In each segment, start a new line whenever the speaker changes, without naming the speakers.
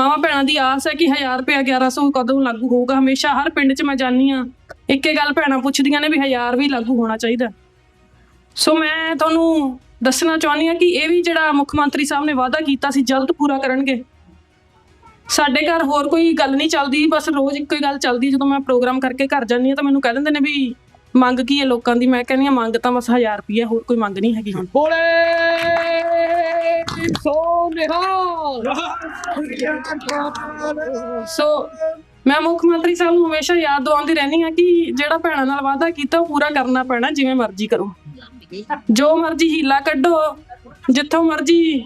ਮਾਵਾਂ ਭੈਣਾਂ ਦੀ ਆਸ ਹੈ ਕਿ 1000 ਰੁਪਏ 1100 ਕਦੋਂ ਲਾਗੂ ਹੋਊਗਾ? ਹਮੇਸ਼ਾ ਹਰ ਪਿੰਡ 'ਚ ਮੈਂ ਜਾਣੀ ਆ ਇੱਕੇ ਗੱਲ ਭੈਣਾਂ ਪੁੱਛਦੀਆਂ ਨੇ ਵੀ 1000 ਵੀ ਲਾਗੂ ਹੋਣਾ ਚਾਹੀਦਾ। ਸੋ ਮੈਂ ਤੁਹਾਨੂੰ ਦੱਸਣਾ ਚਾਹੁੰਦੀ ਆ ਕਿ ਇਹ ਵੀ ਜਿਹੜਾ ਮੁੱਖ ਮੰਤਰੀ ਸਾਹਿਬ ਨੇ ਵਾਅਦਾ ਕੀਤਾ ਸੀ, ਜਲਦ ਪੂਰਾ ਕਰਨਗੇ। ਸਾਡੇ ਘਰ ਹੋਰ ਕੋਈ ਗੱਲ ਨਹੀਂ ਚੱਲਦੀ, ਬਸ ਰੋਜ਼ ਇੱਕੋ ਹੀ ਗੱਲ ਚੱਲਦੀ ਜਦੋਂ ਮੈਂ ਪ੍ਰੋਗਰਾਮ ਕਰਕੇ ਘਰ ਜਾਂਦੀ ਆ ਤਾਂ ਮੈਨੂੰ ਕਹਿ ਦਿੰਦੇ ਨੇ ਵੀ ਮੰਗ ਕੀ ਹੈ ਲੋਕਾਂ ਦੀ? ਮੈਂ ਕਹਿੰਦੀ ਆ ਮੰਗ ਤਾਂ ਬਸ 1000 ਰੁਪਏ ਹੋਰ ਕੋਈ ਮੰਗ ਨਹੀਂ ਹੈਗੀ ਹੁਣ।
ਬੋਲੇ ਸੋ ਨਿਹਾਲ।
ਸੋ ਮੈਂ ਮੁੱਖ ਮੰਤਰੀ ਸਾਹਿਬ ਨੂੰ ਹਮੇਸ਼ਾ ਯਾਦ ਦਿਵਾਉਂਦੀ ਰਹਿੰਦੀ ਆ ਕਿ ਜਿਹੜਾ ਭੈਣਾਂ ਨਾਲ ਵਾਅਦਾ ਕੀਤਾ ਉਹ ਪੂਰਾ ਕਰਨਾ ਪੈਣਾ ਜਿਵੇਂ ਮਰਜ਼ੀ ਕਰੋ। ਜੋ ਮਰਜ਼ੀ ਹੀਲਾ ਕੱਢੋ ਜਿੱਥੋਂ ਮਰਜ਼ੀ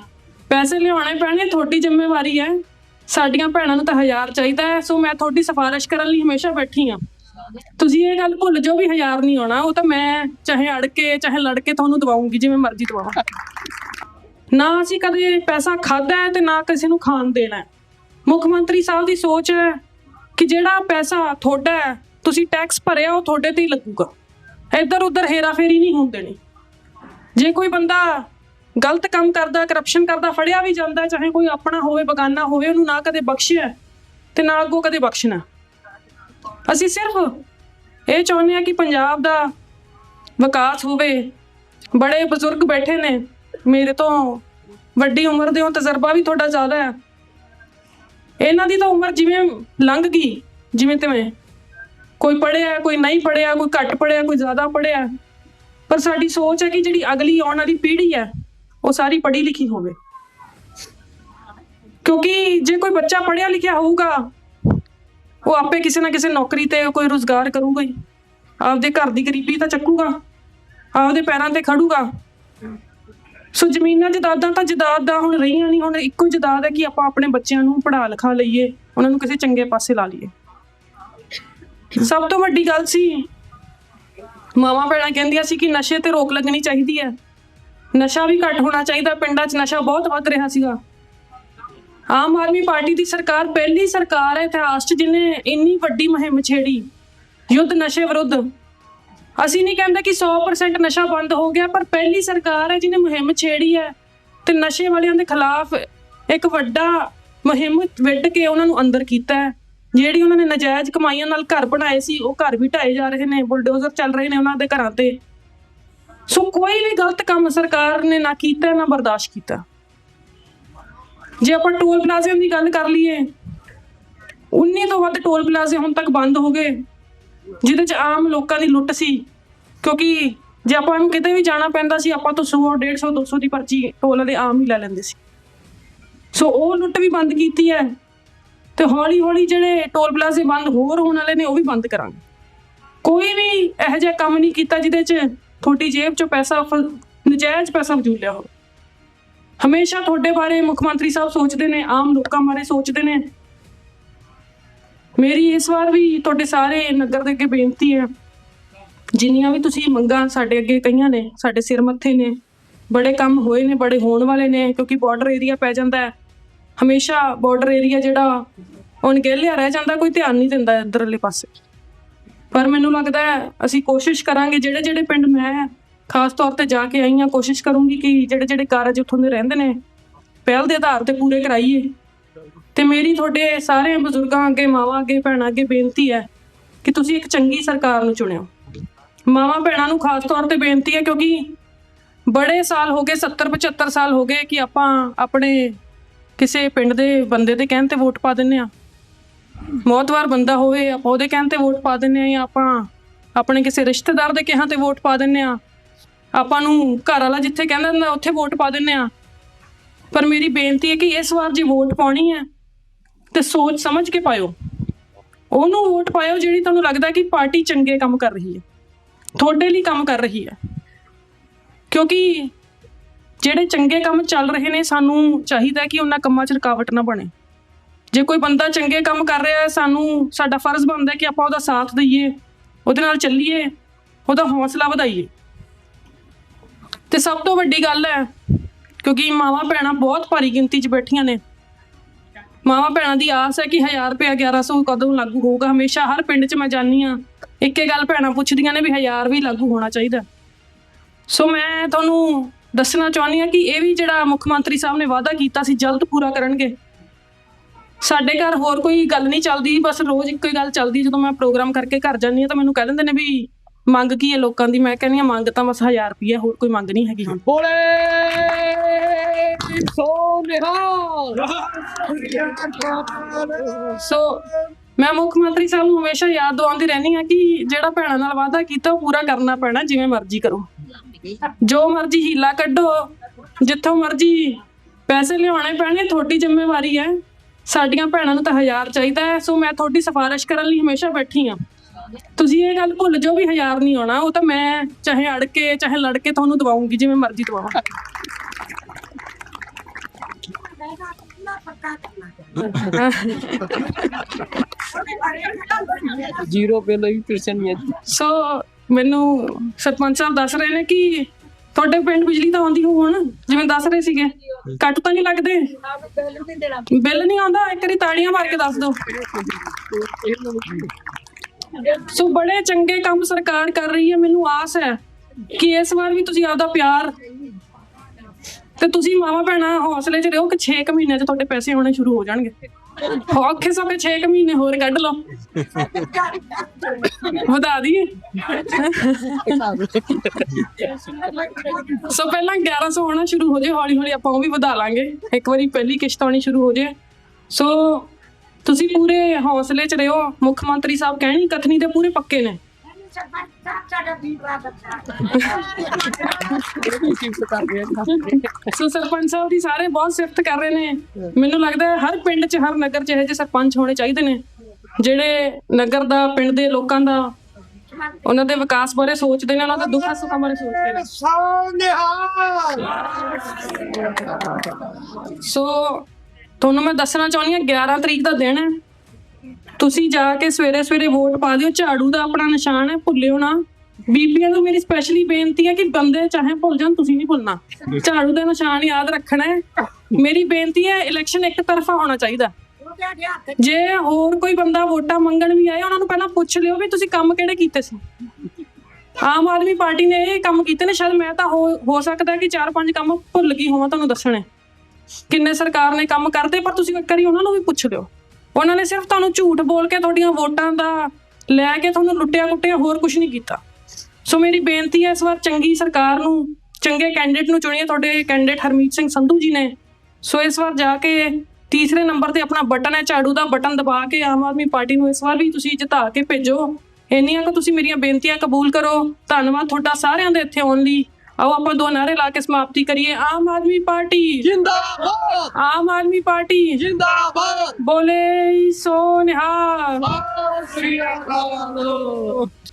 ਪੈਸੇ ਲਿਆਉਣੇ ਪੈਣੇ ਤੁਹਾਡੀ ਜ਼ਿੰਮੇਵਾਰੀ ਹੈ। ਸਾਡੀਆਂ ਭੈਣਾਂ ਨੂੰ ਤਾਂ ਹਜ਼ਾਰ ਚਾਹੀਦਾ ਹੈ। ਸੋ ਮੈਂ ਤੁਹਾਡੀ ਸਿਫਾਰਿਸ਼ ਕਰਨ ਲਈ ਹਮੇਸ਼ਾ ਬੈਠੀ ਆ ਤੁਸੀਂ ਇਹ ਗੱਲ ਭੁੱਲ ਜਾਓ ਵੀ ਹਜ਼ਾਰ ਨਹੀਂ ਆਉਣਾ, ਉਹ ਤਾਂ ਮੈਂ ਚਾਹੇ ਅੜ ਕੇ ਚਾਹੇ ਲੜ ਕੇ ਤੁਹਾਨੂੰ ਦਵਾਉਂਗੀ, ਜਿਵੇਂ ਮਰਜ਼ੀ ਦਵਾਵਾਂ ਨਾ ਅਸੀਂ ਕਦੇ ਪੈਸਾ ਖਾਦਾ ਹੈ ਤੇ ਨਾ ਕਿਸੇ ਨੂੰ ਖਾਣ ਦੇਣਾ ਮੁੱਖ ਮੰਤਰੀ ਸਾਹਿਬ ਦੀ ਸੋਚ ਹੈ ਕਿ ਜਿਹੜਾ ਪੈਸਾ ਤੁਹਾਡਾ ਹੈ, ਤੁਸੀਂ ਟੈਕਸ ਭਰਿਆ, ਉਹ ਤੁਹਾਡੇ ਤੇ ਹੀ ਲੱਗੂਗਾ। ਇੱਧਰ ਉੱਧਰ ਹੇਰਾਫੇਰੀ ਨਹੀਂ ਹੋਣ ਦੇਣੀ। ਜੇ ਕੋਈ ਬੰਦਾ ਗਲਤ ਕੰਮ ਕਰਦਾ ਕਰਪਸ਼ਨ ਕਰਦਾ, ਫੜਿਆ ਵੀ ਜਾਂਦਾ, ਚਾਹੇ ਕੋਈ ਆਪਣਾ ਹੋਵੇ, ਬਗਾਨਾ ਹੋਵੇ, ਉਹਨੂੰ ਨਾ ਕਦੇ ਬਖਸ਼ਿਆ ਤੇ ਨਾ ਅੱਗੋਂ ਕਦੇ ਬਖਸ਼ਣਾ ਅਸੀਂ ਸਿਰਫ ਇਹ ਚਾਹੁੰਦੇ ਆ ਕਿ ਪੰਜਾਬ ਦਾ ਵਿਕਾਸ ਹੋਵੇ। ਬੜੇ ਬਜ਼ੁਰਗ ਬੈਠੇ ਨੇ। ਮੇਰੇ ਤੋਂ ਵੱਡੀ ਉਮਰ ਦੇ ਹੋ ਤਜਰਬਾ ਵੀ ਤੁਹਾਡਾ ਜ਼ਿਆਦਾ ਹੈ। ਇਹਨਾਂ ਦੀ ਤਾਂ ਉਮਰ ਜਿਵੇਂ ਲੰਘ ਗਈ, ਜਿਵੇਂ ਤਿਵੇਂ। ਕੋਈ ਪੜਿਆ ਕੋਈ ਨਹੀਂ ਪੜਿਆ ਕੋਈ ਘੱਟ ਪੜਿਆ ਕੋਈ ਜ਼ਿਆਦਾ ਪੜਿਆ ਪਰ ਸਾਡੀ ਸੋਚ ਹੈ ਕਿ ਜਿਹੜੀ ਅਗਲੀ ਆਉਣ ਵਾਲੀ ਪੀੜ੍ਹੀ ਹੈ, ਉਹ ਸਾਰੀ ਪੜ੍ਹੀ ਲਿਖੀ ਹੋਵੇ। ਕਿਉਂਕਿ ਜੇ ਕੋਈ ਬੱਚਾ ਪੜਿਆ ਲਿਖਿਆ ਹੋਊਗਾ ਉਹ ਆਪੇ ਕਿਸੇ ਨਾ ਕਿਸੇ ਨੌਕਰੀ ਤੇ ਕੋਈ ਰੋਜ਼ਗਾਰ ਕਰੂਗਾ ਹੀ। ਆਪਦੇ ਘਰ ਦੀ ਗਰੀਬੀ ਤਾਂ ਚੱਕੂਗਾ, ਆਪਦੇ ਪੈਰਾਂ ਤੇ ਖੜੂਗਾ। ਸੋ ਜ਼ਮੀਨਾਂ ਜਦਾਦਾਂ ਤਾਂ ਜਦਾਦ ਦਾ ਹੁਣ ਰਹੀਆਂ ਨਹੀਂ, ਹੁਣ ਇੱਕੋ ਜਦਾਦ ਹੈ ਕਿ ਆਪਾਂ ਆਪਣੇ ਬੱਚਿਆਂ ਨੂੰ ਪੜ੍ਹਾ ਲਿਖਾ ਲਈਏ, ਉਹਨਾਂ ਨੂੰ ਕਿਸੇ ਚੰਗੇ ਪਾਸੇ ਲਾ ਲਈਏ। ਸਭ ਤੋਂ ਵੱਡੀ ਗੱਲ ਸੀ, ਮਾਵਾਂ ਭੈਣਾਂ ਕਹਿੰਦੀਆਂ ਸੀ ਕਿ ਨਸ਼ੇ ਤੇ ਰੋਕ ਲੱਗਣੀ ਚਾਹੀਦੀ ਹੈ। ਨਸ਼ਾ ਵੀ ਘੱਟ ਹੋਣਾ ਚਾਹੀਦਾ, ਪਿੰਡਾਂ 'ਚ ਨਸ਼ਾ ਬਹੁਤ ਵੱਧ ਰਿਹਾ ਸੀਗਾ। ਆਮ ਆਦਮੀ ਪਾਰਟੀ ਦੀ ਸਰਕਾਰ, ਪਹਿਲੀ ਸਰਕਾਰ ਹੈ ਇਤਿਹਾਸ 'ਚ ਜਿਹਨੇ ਇੰਨੀ ਵੱਡੀ ਮੁਹਿੰਮ ਛੇੜੀ, ਯੁੱਧ ਨਸ਼ੇ ਵਿਰੁੱਧ। ਅਸੀਂ ਨਹੀਂ ਕਹਿੰਦੇ ਕਿ 100% ਨਸ਼ਾ ਬੰਦ ਹੋ ਗਿਆ, ਪਰ ਪਹਿਲੀ ਸਰਕਾਰ ਹੈ ਜਿਹਨੇ ਮੁਹਿੰਮ ਛੇੜੀ ਹੈ ਤੇ ਨਸ਼ੇ ਵਾਲਿਆਂ ਦੇ ਖਿਲਾਫ ਇੱਕ ਵੱਡਾ ਮੁਹਿੰਮ ਵਿੱਢ ਕੇ ਉਹਨਾਂ ਨੂੰ ਅੰਦਰ ਕੀਤਾ ਹੈ। ਜਿਹੜੀ ਉਹਨਾਂ ਨੇ ਨਜਾਇਜ਼ ਕਮਾਈਆਂ ਨਾਲ ਘਰ ਬਣਾਏ ਸੀ, ਉਹ ਘਰ ਵੀ ਢਾਏ ਜਾ ਰਹੇ ਨੇ, ਬੁਲਡੋਜ਼ਰ ਚੱਲ ਰਹੇ ਨੇ ਉਹਨਾਂ ਦੇ ਘਰਾਂ ਤੇ। ਸੋ ਕੋਈ ਵੀ ਗਲਤ ਕੰਮ ਸਰਕਾਰ ਨੇ ਨਾ ਕੀਤਾ, ਨਾ ਬਰਦਾਸ਼ਤ ਕੀਤਾ। ਜੇ ਆਪਾਂ ਟੋਲ ਪਲਾਜ਼ਿਆਂ ਦੀ ਗੱਲ ਕਰ ਲਈਏ 19 ਤੋਂ ਵੱਧ ਟੋਲ ਪਲਾਜ਼ੇ ਹੁਣ ਤੱਕ ਬੰਦ ਹੋ ਗਏ, ਜਿਹਦੇ ਚ ਆਮ ਲੋਕਾਂ ਦੀ ਲੁੱਟ ਸੀ। ਕਿਉਂਕਿ ਜੇ ਆਪਾਂ ਨੂੰ ਕਿਤੇ ਵੀ ਜਾਣਾ ਪੈਂਦਾ ਸੀ, ਆਪਾਂ ਤੋਂ 100 150 200 ਦੀ ਪਰਚੀ ਟੋਲ ਦੇ ਆਮ ਹੀ ਲੈ ਲੈਂਦੇ ਸੀ। ਸੋ ਉਹ ਲੁੱਟ ਵੀ ਬੰਦ ਕੀਤੀ ਹੈ ਤੇ ਹੌਲੀ ਹੌਲੀ ਜਿਹੜੇ ਟੋਲ ਪਲਾਜ਼ੇ ਬੰਦ ਹੋਰ ਹੋਣ ਵਾਲੇ ਨੇ, ਉਹ ਵੀ ਬੰਦ ਕਰਾਂਗੇ। ਕੋਈ ਵੀ ਇਹੋ ਜਿਹਾ ਕੰਮ ਨਹੀਂ ਕੀਤਾ ਜਿਹਦੇ ਚ ਤੁਹਾਡੀ ਜੇਬ ਚੋਂ ਪੈਸਾ ਫ- ਨਜਾਇਜ਼ ਪੈਸਾ ਵਜੂਲਿਆ ਹੋਵੇ। ਹਮੇਸ਼ਾ ਤੁਹਾਡੇ ਬਾਰੇ ਮੁੱਖ ਮੰਤਰੀ ਸਾਹਿਬ ਸੋਚਦੇ ਨੇ, ਆਮ ਲੋਕਾਂ ਬਾਰੇ ਸੋਚਦੇ ਨੇ। ਮੇਰੀ ਇਸ ਵਾਰ ਵੀ ਤੁਹਾਡੇ ਸਾਰੇ ਨਗਰ ਦੇ ਅੱਗੇ ਬੇਨਤੀ ਹੈ, ਜਿੰਨੀਆਂ ਵੀ ਤੁਸੀਂ ਮੰਗਾਂ ਸਾਡੇ ਅੱਗੇ ਕਈਆਂ ਨੇ, ਸਾਡੇ ਸਿਰ ਮੱਥੇ ਨੇ, ਬੜੇ ਕੰਮ ਹੋਏ ਨੇ, ਬੜੇ ਹੋਣ ਵਾਲੇ ਨੇ, ਕਿਉਂਕਿ ਬਾਰਡਰ ਏਰੀਆ ਪੈ ਜਾਂਦਾ ਹੈ। ਹਮੇਸ਼ਾ ਬਾਰਡਰ ਏਰੀਆ ਜਿਹੜਾ ਹੁਣ ਅਣਗਹਿਲਿਆ ਰਹਿ ਜਾਂਦਾ, ਕੋਈ ਧਿਆਨ ਨਹੀਂ ਦਿੰਦਾ ਇੱਧਰਲੇ ਪਾਸੇ। ਪਰ ਮੈਨੂੰ ਲੱਗਦਾ ਅਸੀਂ ਕੋਸ਼ਿਸ਼ ਕਰਾਂਗੇ ਜਿਹੜੇ ਜਿਹੜੇ ਪਿੰਡ ਮੈਂ ਖਾਸ ਤੌਰ ਤੇ ਜਾ ਕੇ ਆਈ ਹਾਂ ਕੋਸ਼ਿਸ਼ ਕਰੂੰਗੀ ਕਿ ਜਿਹੜੇ ਜਿਹੜੇ ਕਾਰਜ ਉੱਥੋਂ ਦੇ ਰਹਿੰਦੇ ਨੇ, ਪਹਿਲ ਦੇ ਆਧਾਰ ਤੇ ਪੂਰੇ ਕਰਾਈਏ। ਤੇ ਮੇਰੀ ਤੁਹਾਡੇ ਸਾਰੇ ਬਜ਼ੁਰਗਾਂ ਅੱਗੇ, ਮਾਵਾਂ ਅੱਗੇ, ਭੈਣਾਂ ਅੱਗੇ ਬੇਨਤੀ ਹੈ ਕਿ ਤੁਸੀਂ ਇੱਕ ਚੰਗੀ ਸਰਕਾਰ ਨੂੰ ਚੁਣਿਓ। ਮਾਵਾਂ ਭੈਣਾਂ ਨੂੰ ਖਾਸ ਤੌਰ ਤੇ ਬੇਨਤੀ ਹੈ ਕਿਉਂਕਿ ਬੜੇ ਸਾਲ ਹੋ ਗਏ 70 75 ਸਾਲ ਹੋ ਗਏ ਕਿ ਆਪਾਂ ਆਪਣੇ ਕਿਸੇ ਪਿੰਡ ਦੇ ਬੰਦੇ ਦੇ ਕਹਿਣ ਤੇ ਵੋਟ ਪਾ ਦਿੰਨੇ ਆ ਵਾਰ ਬੰਦਾ ਹੋਵੇ, ਆਪਾਂ ਉਹਦੇ ਕਹਿਣ ਤੇ ਵੋਟ ਪਾ ਦਿੰਨੇ ਆ ਜਾਂ ਆਪਾਂ ਆਪਣੇ ਕਿਸੇ ਰਿਸ਼ਤੇਦਾਰ ਦੇ ਕਹਿਣ ਤੇ ਵੋਟ ਪਾ ਦਿੰਨੇ ਆ ਆਪਾਂ ਨੂੰ ਘਰ ਵਾਲਾ ਜਿੱਥੇ ਕਹਿੰਦਾ ਹੁੰਦਾ ਉੱਥੇ ਵੋਟ ਪਾ ਦਿੰਨੇ ਆ ਪਰ ਮੇਰੀ ਬੇਨਤੀ ਹੈ ਕਿ ਇਸ ਵਾਰ ਜੇ ਵੋਟ ਪਾਉਣੀ ਹੈ, ਤੇ ਸੋਚ ਸਮਝ ਕੇ ਪਾਇਓ। ਉਹਨੂੰ ਵੋਟ ਪਾਇਓ ਜਿਹੜੀ ਤੁਹਾਨੂੰ ਲੱਗਦਾ ਕਿ ਪਾਰਟੀ ਚੰਗੇ ਕੰਮ ਕਰ ਰਹੀ ਹੈ। ਤੁਹਾਡੇ ਲਈ ਕੰਮ ਕਰ ਰਹੀ ਹੈ। ਕਿਉਂਕਿ ਜਿਹੜੇ ਚੰਗੇ ਕੰਮ ਚੱਲ ਰਹੇ ਨੇ, ਸਾਨੂੰ ਚਾਹੀਦਾ ਕਿ ਉਹਨਾਂ ਕੰਮਾਂ 'ਚ ਰੁਕਾਵਟ ਨਾ ਬਣੇ। ਜੇ ਕੋਈ ਬੰਦਾ ਚੰਗੇ ਕੰਮ ਕਰ ਰਿਹਾ ਹੈ, ਸਾਨੂੰ ਸਾਡਾ ਫਰਜ਼ ਬਣਦਾ ਕਿ ਆਪਾਂ ਉਹਦਾ ਸਾਥ ਦਈਏ, ਉਹਦੇ ਨਾਲ ਚੱਲੀਏ, ਉਹਦਾ ਹੌਸਲਾ ਵਧਾਈਏ। ਤੇ ਸਭ ਤੋਂ ਵੱਡੀ ਗੱਲ ਹੈ, ਕਿਉਂਕਿ ਮਾਵਾਂ ਭੈਣਾਂ ਬਹੁਤ ਭਾਰੀ ਗਿਣਤੀ 'ਚ ਬੈਠੀਆਂ ਨੇ। ਮਾਵਾਂ ਭੈਣਾਂ ਦੀ ਆਸ ਹੈ ਕਿ 1000 ਰੁਪਏ 1100 ਕਦੋਂ ਲਾਗੂ ਹੋਊਗਾ। ਹਮੇਸ਼ਾ ਹਰ ਪਿੰਡ 'ਚ ਮੈਂ ਜਾਣੀ ਆ ਇੱਕੇ ਗੱਲ ਭੈਣਾਂ ਪੁੱਛਦੀਆਂ ਨੇ ਵੀ 1000 ਵੀ ਲਾਗੂ ਹੋਣਾ ਚਾਹੀਦਾ। ਸੋ ਮੈਂ ਤੁਹਾਨੂੰ ਦੱਸਣਾ ਚਾਹੁੰਦੀ ਆ ਕਿ ਇਹ ਵੀ ਜਿਹੜਾ ਮੁੱਖ ਮੰਤਰੀ ਸਾਹਿਬ ਨੇ ਵਾਅਦਾ ਕੀਤਾ ਸੀ, ਜਲਦ ਪੂਰਾ ਕਰਨਗੇ। ਸਾਡੇ ਘਰ ਹੋਰ ਕੋਈ ਗੱਲ ਨਹੀਂ ਚੱਲਦੀ, ਬਸ ਰੋਜ਼ ਇੱਕੋ ਹੀ ਗੱਲ ਚੱਲਦੀ ਜਦੋਂ ਮੈਂ ਪ੍ਰੋਗਰਾਮ ਕਰਕੇ ਘਰ ਜਾਂਦੀ ਹਾਂ ਤਾਂ ਮੈਨੂੰ ਕਹਿ ਦਿੰਦੇ ਨੇ ਵੀ ਮੰਗ ਕੀ ਹੈ ਲੋਕਾਂ ਦੀ? ਮੈਂ ਕਹਿੰਦੀ ਹਾਂ ਮੰਗ ਤਾਂ ਬਸ 1000 ਰੁਪਏ ਹੋਰ ਕੋਈ ਮੰਗ ਨਹੀਂ ਹੈਗੀ ਹੁਣ।
ਬੋਲੇ! ਸੋ ਨਿਹਾਲ!
ਸੋ ਮੈਂ ਮੁੱਖ ਮੰਤਰੀ ਸਾਹਿਬ ਨੂੰ ਹਮੇਸ਼ਾ ਯਾਦ ਦਿਵਾਉਂਦੀ ਰਹਿੰਦੀ ਹਾਂ ਕਿ ਜਿਹੜਾ ਭੈਣਾਂ ਨਾਲ ਵਾਅਦਾ ਕੀਤਾ ਉਹ ਪੂਰਾ ਕਰਨਾ ਪੈਣਾ ਜਿਵੇਂ ਮਰਜ਼ੀ ਕਰੋ। ਜੋ ਮਰਜ਼ੀ ਹੀਲਾ ਕੱਢੋ ਜਿੱਥੋਂ ਮਰਜ਼ੀ ਪੈਸੇ ਲਿਆਉਣੇ ਪੈਣੇ ਤੁਹਾਡੀ ਜ਼ਿੰਮੇਵਾਰੀ ਹੈ। ਸਾਡੀਆਂ ਭੈਣਾਂ ਨੂੰ ਤਾਂ ਹਜ਼ਾਰ ਚਾਹੀਦਾ ਹੈ। ਸੋ ਮੈਂ ਤੁਹਾਡੀ ਸਿਫਾਰਿਸ਼ ਕਰਨ ਲਈ ਹਮੇਸ਼ਾ ਬੈਠੀ ਹਾਂ। ਤੁਸੀਂ ਇਹ ਗੱਲ ਭੁੱਲ ਜਾਓ ਵੀ ਹਜ਼ਾਰ ਨਹੀਂ ਆਉਣਾ ਉਹ ਤਾਂ ਮੈਂ ਚਾਹੇ ਅੜ ਕੇ ਚਾਹੇ ਲੜ ਕੇ ਤੁਹਾਨੂੰ ਦਵਾਉਂਗੀ ਜਿਵੇਂ ਮਰਜ਼ੀ ਦਵਾਵਾਂ।
ਜ਼ੀਰੋ ਪੇ ਲਈ ਪਰਸਨ ਨਹੀਂ
ਸੋ ਮੈਨੂੰ ਸਰਪੰਚ ਸਾਹਿਬ ਦੱਸ ਰਹੇ ਨੇ ਕਿ ਤੁਹਾਡੇ ਪਿੰਡ ਬਿਜਲੀ ਤਾਂ ਆਉਂਦੀ ਹੋਊ ਹੁਣ ਜਿਵੇਂ ਦੱਸ ਰਹੇ ਸੀਗੇ। ਕੱਟ ਤਾਂ ਨਹੀਂ ਲੱਗਦੇ? ਬਿੱਲ ਨਹੀਂ ਆਉਂਦਾ? ਇੱਕ ਵਾਰੀ ਤਾੜੀਆਂ ਮਾਰ ਕੇ ਦੱਸ ਦਿਓ। ਸੋ ਬੜੇ ਚੰਗੇ ਕੰਮ ਸਰਕਾਰ ਕਰ ਰਹੀ ਹੈ, ਮੈਨੂੰ ਆਸ ਹੈ ਕਿ ਇਸ ਵਾਰ ਵੀ ਤੁਸੀਂ ਆਪਦਾ ਪਿਆਰ ਤੇ ਤੁਸੀਂ ਮਾਵਾ ਭੈਣਾਂ ਹੌਸਲੇ 'ਚ ਰਹੋ ਕਿ 6 ਮਹੀਨਿਆਂ 'ਚ ਤੁਹਾਡੇ ਪੈਸੇ ਆਉਣੇ ਸ਼ੁਰੂ ਹੋ ਜਾਣਗੇ। ਔਖੇ ਸੌਖੇ 6 ਮਹੀਨੇ ਹੋਰ ਕੱਢ ਲਓ। ਵਧਾ ਦਈਏ। ਸੋ ਪਹਿਲਾਂ 1100 ਆਉਣਾ ਸ਼ੁਰੂ ਹੋ ਜੇ ਹੌਲੀ ਹੌਲੀ ਆਪਾਂ ਉਹ ਵੀ ਵਧਾ ਲਾਂਗੇ। ਇੱਕ ਵਾਰੀ ਪਹਿਲੀ ਕਿਸ਼ਤ ਆਉਣੀ ਸ਼ੁਰੂ ਹੋ ਜੇ ਸੋ ਤੁਸੀਂ ਪੂਰੇ ਹੌਸਲੇ 'ਚ ਰਹੋ। ਮੁੱਖ ਮੰਤਰੀ ਸਾਹਿਬ ਕਹਿਣੀ ਕਥਨੀ ਦੇ ਪੂਰੇ ਪੱਕੇ ਨੇ। ਸੋ ਸਰਪੰਚ ਸਾਹਿਬ ਦੀ ਸਾਰੇ ਬਹੁਤ ਸਿਫਤ ਕਰ ਰਹੇ ਨੇ। ਮੈਨੂੰ ਲੱਗਦਾ ਹੈ ਹਰ ਪਿੰਡ 'ਚ ਹਰ ਨਗਰ 'ਚ ਇਹੋ ਜਿਹੇ ਸਰਪੰਚ ਹੋਣੇ ਚਾਹੀਦੇ ਨੇ ਜਿਹੜੇ ਨਗਰ ਦਾ ਪਿੰਡ ਦੇ ਲੋਕਾਂ ਦਾ ਉਹਨਾਂ ਦੇ ਵਿਕਾਸ ਬਾਰੇ ਸੋਚਦੇ ਨੇ ਉਹਨਾਂ ਦਾ ਦੁੱਖ ਸੁੱਖਾਂ ਬਾਰੇ ਸੋਚਦੇ ਨੇ।
ਸੋ ਨਿਹਾਲ!
ਸੋ ਤੁਹਾਨੂੰ ਮੈਂ ਦੱਸਣਾ ਚਾਹੁੰਦੀ ਹਾਂ 11 ਤਰੀਕ ਦਾ ਦਿਨ ਹੈ। ਤੁਸੀਂ ਜਾ ਕੇ ਸਵੇਰੇ ਸਵੇਰੇ ਵੋਟ ਪਾ ਦਿਓ, ਝਾੜੂ ਦਾ ਆਪਣਾ ਨਿਸ਼ਾਨ ਹੈ, ਭੁੱਲਿਓ ਨਾ। ਬੀਬੀਆਂ ਨੂੰ ਮੇਰੀ ਸਪੈਸ਼ਲੀ ਬੇਨਤੀ ਹੈ ਕਿ ਬੰਦੇ ਚਾਹੇ ਭੁੱਲ ਜਾਣ, ਤੁਸੀਂ ਨਹੀਂ ਭੁੱਲਣਾ। ਝਾੜੂ ਦਾ ਨਿਸ਼ਾਨ ਯਾਦ ਰੱਖਣਾ ਹੈ। ਮੇਰੀ ਬੇਨਤੀ ਹੈ ਇਲੈਕਸ਼ਨ ਇੱਕ ਤਰਫਾ ਹੋਣਾ ਚਾਹੀਦਾ। ਜੇ ਹੋਰ ਕੋਈ ਬੰਦਾ ਵੋਟਾਂ ਮੰਗਣ ਵੀ ਆਏ ਉਹਨਾਂ ਨੂੰ ਪਹਿਲਾਂ ਪੁੱਛ ਲਿਓ ਵੀ ਤੁਸੀਂ ਕੰਮ ਕਿਹੜੇ ਕੀਤੇ ਸੀ। ਆਮ ਆਦਮੀ ਪਾਰਟੀ ਨੇ ਇਹ ਕੰਮ ਕੀਤੇ ਨੇ, ਸ਼ਾਇਦ ਮੈਂ ਤਾਂ ਹੋ ਸਕਦਾ ਕਿ ਚਾਰ ਪੰਜ ਕੰਮ ਭੁੱਲ ਗਈ ਹੋਵਾਂ ਤੁਹਾਨੂੰ ਦੱਸਣੇ। ਕਿੰਨੇ ਸਰਕਾਰ ਨੇ ਕੰਮ ਕਰਦੇ, ਪਰ ਤੁਸੀਂ ਇੱਕ ਵਾਰੀ ਉਹਨਾਂ ਨੂੰ ਵੀ ਪੁੱਛ ਲਿਓ। ਉਹਨਾਂ ਨੇ ਸਿਰਫ ਤੁਹਾਨੂੰ ਝੂਠ ਬੋਲ ਕੇ ਤੁਹਾਡੀਆਂ ਵੋਟਾਂ ਦਾ ਲੈ ਕੇ ਤੁਹਾਨੂੰ ਲੁੱਟਿਆ ਕੁੱਟਿਆ ਹੋਰ ਕੁਝ ਨਹੀਂ ਕੀਤਾ। ਸੋ ਮੇਰੀ ਬੇਨਤੀ ਹੈ ਇਸ ਵਾਰ ਚੰਗੀ ਸਰਕਾਰ ਨੂੰ, ਚੰਗੇ ਕੈਂਡੀਡੇਟ ਨੂੰ ਚੁਣੀਏ। ਤੁਹਾਡੇ ਕੈਂਡੀਡੇਟ ਹਰਮੀਤ ਸਿੰਘ ਸੰਧੂ ਜੀ ਨੇ। ਸੋ ਇਸ ਵਾਰ ਜਾ ਕੇ ਤੀਸਰੇ ਨੰਬਰ ਤੇ ਆਪਣਾ ਬਟਨ ਹੈ, ਝਾੜੂ ਦਾ ਬਟਨ ਦਬਾ ਕੇ ਆਮ ਆਦਮੀ ਪਾਰਟੀ ਨੂੰ ਇਸ ਵਾਰ ਵੀ ਤੁਸੀਂ ਜਿਤਾ ਕੇ ਭੇਜੋ। ਇੰਨੀਆਂ ਕਿ ਤੁਸੀਂ ਮੇਰੀਆਂ ਬੇਨਤੀਆਂ ਕਬੂਲ ਕਰੋ। ਧੰਨਵਾਦ ਤੁਹਾਡਾ ਸਾਰਿਆਂ ਦੇ ਇੱਥੇ ਆਉਣ ਲਈ। ਆਓ ਆਪਾਂ ਦੋ ਨਾਰੇ ਲਾ ਕੇ ਸਮਾਪਤੀ ਕਰੀਏ। ਆਮ ਆਦਮੀ ਪਾਰਟੀ।
ਜਿੰਦਾਬਾਦ।
ਆਮ ਆਦਮੀ ਪਾਰਟੀ।
ਜਿੰਦਾਬਾਦ।
ਬੋਲੇ ਸੋ ਨਿਹਾਲ
ਸ੍ਰੀ ਅਕਾਲ।